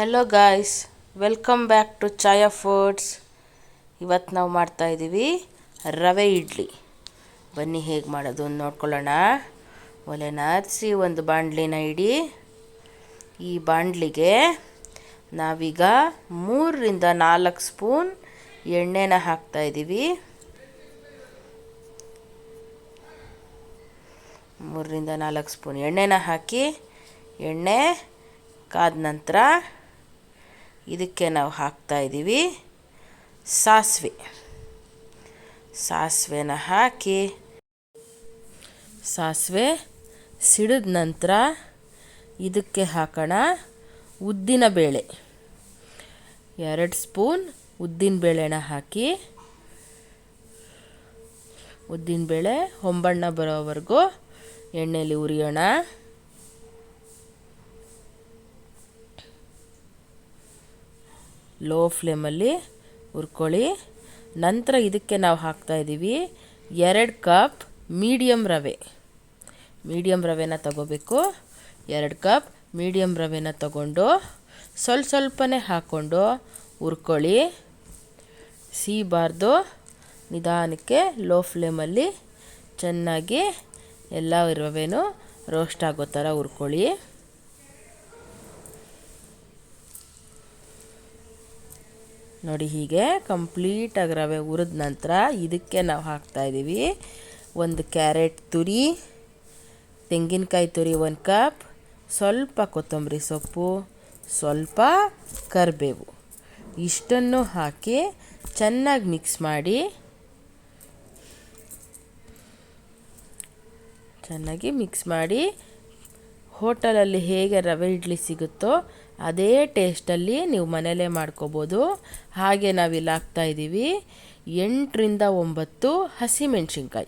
Hello guys welcome back to Chaya foods ಇವತ್ತು ನಾವು ಮಾಡ್ತಾ ಇದ್ದೀವಿ ರವೆ ಇಡ್ಲಿ. ಬನ್ನಿ, ಹೇಗೆ ಮಾಡೋದು ನೋಡ್ಕೊಳ್ಳೋಣ. ಒಲೆನ ಹರಿಸಿ ಒಂದು ಬಾಣಲಿನ ಇಡಿ. ಈ ಬಾಣಲಿಗೆ ನಾವೀಗ ಮೂರರಿಂದ ನಾಲ್ಕು ಸ್ಪೂನ್ ಎಣ್ಣೆನ ಹಾಕ್ತಾ ಇದ್ದೀವಿ ಮೂರರಿಂದ ನಾಲ್ಕು ಸ್ಪೂನ್ ಎಣ್ಣೆನ ಹಾಕಿ ಎಣ್ಣೆ ಕಾದ ನಂತರ ಇದಕ್ಕೆ ನಾವು ಹಾಕ್ತಾ ಇದ್ದೀವಿ ಸಾಸಿವೆ. ಸಾಸಿವೆನ ಹಾಕಿ ಸಾಸಿವೆ ಸಿಡಿದ ನಂತರ ಇದಕ್ಕೆ ಹಾಕೋಣ ಉದ್ದಿನ ಬೇಳೆ. ಎರಡು ಸ್ಪೂನ್ ಉದ್ದಿನ ಬೇಳೆನ ಹಾಕಿ ಉದ್ದಿನ ಬೇಳೆ, ಹೊಂಬಣ್ಣ ಬರೋವರೆಗೂ ಎಣ್ಣೆಯಲ್ಲಿ ಉರಿಯೋಣ. ಲೋ ಫ್ಲೇಮಲ್ಲಿ ಹುರ್ಕೊಳ್ಳಿ. ನಂತರ ಇದಕ್ಕೆ ನಾವು ಹಾಕ್ತಾಯಿದ್ದೀವಿ ಎರಡು ಕಪ್ ಮೀಡಿಯಮ್ ರವೆ. ಮೀಡಿಯಮ್ ರವೆನ ತಗೋಬೇಕು. ಎರಡು ಕಪ್ ಮೀಡಿಯಮ್ ರವೆನ ತಗೊಂಡು ಸ್ವಲ್ಪ ಸ್ವಲ್ಪನೇ ಹಾಕ್ಕೊಂಡು ಹುರ್ಕೊಳ್ಳಿ. ಸೀಬಾರ್ದು. ನಿಧಾನಕ್ಕೆ ಲೋ ಫ್ಲೇಮಲ್ಲಿ ಚೆನ್ನಾಗಿ ಎಲ್ಲ ರವೆನೂ ರೋಸ್ಟ್ ಆಗೋ ಥರ ಹುರ್ಕೊಳ್ಳಿ. ನೋಡಿ, ಹೀಗೆ ಕಂಪ್ಲೀಟಾಗಿ ರವೆ ಹುರಿದ ನಂತರ ಇದಕ್ಕೆ ನಾವು ಹಾಕ್ತಾ ಇದ್ದೀವಿ ಒಂದು ಕ್ಯಾರೆಟ್ ತುರಿ, ತೆಂಗಿನಕಾಯಿ ತುರಿ ಒಂದು ಕಪ್, ಸ್ವಲ್ಪ ಕೊತ್ತಂಬರಿ ಸೊಪ್ಪು, ಸ್ವಲ್ಪ ಕರಿಬೇವು. ಇಷ್ಟನ್ನು ಹಾಕಿ ಚೆನ್ನಾಗಿ ಮಿಕ್ಸ್ ಮಾಡಿ ಚೆನ್ನಾಗಿ ಮಿಕ್ಸ್ ಮಾಡಿ ಹೋಟಲಲ್ಲಿ ಹೇಗೆ ರವೆ ಇಡ್ಲಿ ಸಿಗುತ್ತೋ ಅದೇ ಟೇಸ್ಟಲ್ಲಿ ನೀವು ಮನೇಲೇ ಮಾಡ್ಕೋಬೋದು. ಹಾಗೆ ನಾವಿಲ್ಲಿ ಹಾಕ್ತಾ ಇದ್ದೀವಿ. ಎಂಟರಿಂದ ಒಂಬತ್ತು ಹಸಿಮೆಣ್ಸಿನ್ಕಾಯಿ.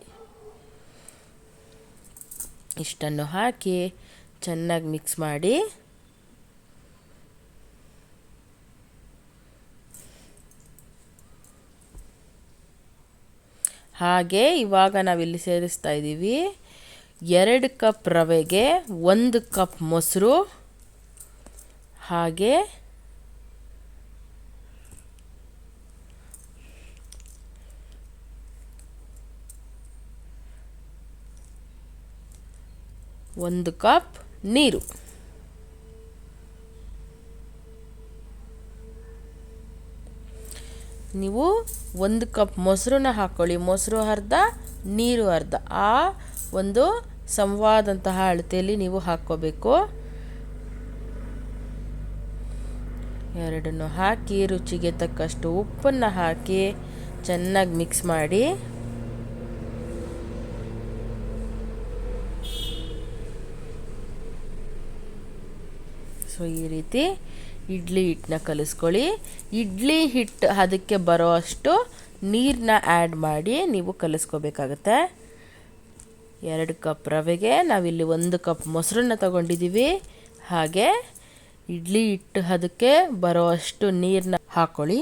ಇಷ್ಟನ್ನು ಹಾಕಿ ಚೆನ್ನಾಗಿ ಮಿಕ್ಸ್ ಮಾಡಿ. ಹಾಗೆ ಇವಾಗ ನಾವಿಲ್ಲಿ ಸೇರಿಸ್ತಾ ಇದ್ದೀವಿ. ಎರಡು ಕಪ್ ರವೆಗೆ ಒಂದು ಕಪ್ ಮೊಸರು. ಹಾಗೆ ಒಂದು ಕಪ್ ನೀರು. ನೀವು ಒಂದು ಕಪ್ ಮೊಸರನ್ನ ಹಾಕ್ಕೊಳ್ಳಿ ಮೊಸರು ಅರ್ಧ, ನೀರು ಅರ್ಧ. ಆ ಒಂದು ಸಂವಾದಂತಹ ಅಳತೆಯಲ್ಲಿ ನೀವು ಹಾಕ್ಕೋಬೇಕು. ಎರಡನ್ನು ಹಾಕಿ, ರುಚಿಗೆ ತಕ್ಕಷ್ಟು ಉಪ್ಪನ್ನು ಹಾಕಿ ಚೆನ್ನಾಗಿ ಮಿಕ್ಸ್ ಮಾಡಿ. ಸೊ ಈ ರೀತಿ ಇಡ್ಲಿ ಹಿಟ್ಟನ್ನ ಕಲಿಸ್ಕೊಳ್ಳಿ. ಇಡ್ಲಿ ಹಿಟ್ಟು ಅದಕ್ಕೆ ಬರೋ ಅಷ್ಟು ನೀರನ್ನ ಆ್ಯಡ್ ಮಾಡಿ ನೀವು ಕಲಿಸ್ಕೋಬೇಕಾಗತ್ತೆ. ಎರಡು ಕಪ್ ರವೆಗೆ ನಾವಿಲ್ಲಿ ಒಂದು ಕಪ್ ಮೊಸರನ್ನ ತಗೊಂಡಿದ್ದೀವಿ. ಹಾಗೆ ಇಡ್ಲಿ ಹಿಟ್ಟು ಅದಕ್ಕೆ ಬರೋ ಅಷ್ಟು ನೀರನ್ನ ಹಾಕ್ಕೊಳ್ಳಿ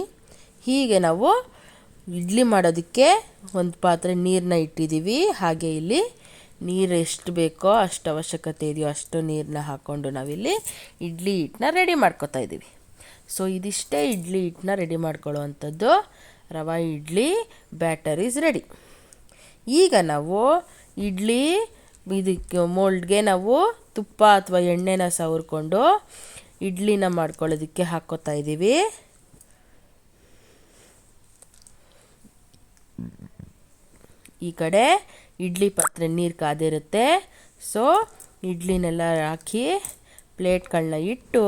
ಹೀಗೆ ನಾವು ಇಡ್ಲಿ ಮಾಡೋದಕ್ಕೆ ಒಂದು ಪಾತ್ರೆ ನೀರನ್ನ ಇಟ್ಟಿದ್ದೀವಿ. ಹಾಗೆ ಇಲ್ಲಿ ನೀರು ಎಷ್ಟು ಬೇಕೋ ಅಷ್ಟು ಅವಶ್ಯಕತೆ ಇದೆಯೋ ಅಷ್ಟು ನೀರನ್ನ ಹಾಕ್ಕೊಂಡು ನಾವಿಲ್ಲಿ ಇಡ್ಲಿ ಹಿಟ್ಟನ್ನ ರೆಡಿ ಮಾಡ್ಕೊತಾ ಇದ್ದೀವಿ. ಸೊ ಇದಿಷ್ಟೇ ಇಡ್ಲಿ ಹಿಟ್ಟನ್ನ ready ಮಾಡ್ಕೊಳ್ಳುವಂಥದ್ದು. Rava, idli, batter is ready ಈಗ ನಾವು ಇಡ್ಲಿ ಇದಕ್ಕೆ ಮೋಲ್ಡ್ಗೆ ನಾವು ತುಪ್ಪ ಅಥವಾ ಎಣ್ಣೆನ ಸವರ್ಕೊಂಡು ಇಡ್ಲಿನ ಮಾಡ್ಕೊಳ್ಳೋದಕ್ಕೆ ಹಾಕೋತಾ ಇದ್ದೀವಿ. ಈ ಕಡೆ ಇಡ್ಲಿ ಪಾತ್ರೆ ನೀರು ಕಾದಿರುತ್ತೆ. ಸೊ ಇಡ್ಲಿನೆಲ್ಲ ಹಾಕಿ ಪ್ಲೇಟ್ಗಳನ್ನ ಇಟ್ಟು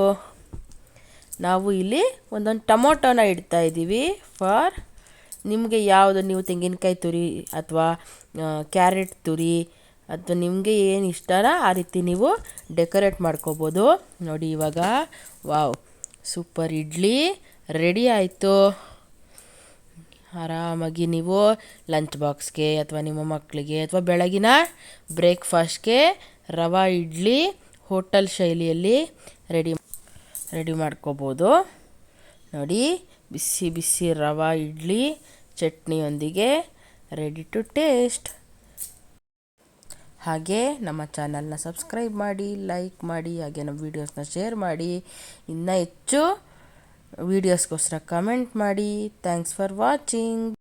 ನಾವು ಇಲ್ಲಿ ಒಂದೊಂದು ಟೊಮೊಟೊನ ಇಡ್ತಾ ಇದ್ದೀವಿ ಫಾರ್ ನಿಮಗೆ ಯಾವುದು, ನೀವು ತೆಂಗಿನಕಾಯಿ ತುರಿ ಅಥವಾ ಕ್ಯಾರೆಟ್ ತುರಿ ಅಥವಾ ನಿಮಗೆ ಏನು ಇಷ್ಟನ ಆ ರೀತಿ ನೀವು ಡೆಕೋರೇಟ್ ಮಾಡ್ಕೋಬೋದು. ನೋಡಿ ಇವಾಗ, ವಾವ್, ಸೂಪರ್ ಇಡ್ಲಿ, ರೆಡಿ ಆಯಿತು. ಆರಾಮಾಗಿ ನೀವು ಲಂಚ್ ಬಾಕ್ಸ್ಗೆ ಅಥವಾ ನಿಮ್ಮ ಮಕ್ಕಳಿಗೆ ಅಥವಾ ಬೆಳಗಿನ ಬ್ರೇಕ್ಫಾಸ್ಟ್ಗೆ ರವೆ ಇಡ್ಲಿ ಹೋಟೆಲ್ ಶೈಲಿಯಲ್ಲಿ ರೆಡಿ ರೆಡಿ ಮಾಡ್ಕೋಬೋದು. ನೋಡಿ, ಬಿಸಿ ಬಿಸಿ ರವೆ ಇಡ್ಲಿ ಚಟ್ನಿಯೊಂದಿಗೆ ರೆಡಿ ಟು ಟೇಸ್ಟ್. ಹಾಗೆ ನಮ್ಮ ಚಾನಲ್ನ ಸಬ್ಸ್ಕ್ರೈಬ್ ಮಾಡಿ, ಲೈಕ್ ಮಾಡಿ, ಹಾಗೆ ನಮ್ಮ ವೀಡಿಯೋಸ್ನ ಶೇರ್ ಮಾಡಿ. ಇನ್ನೂ ಹೆಚ್ಚು ವೀಡಿಯೋಸ್ಗೋಸ್ಕರ ಕಮೆಂಟ್ ಮಾಡಿ. Thanks for watching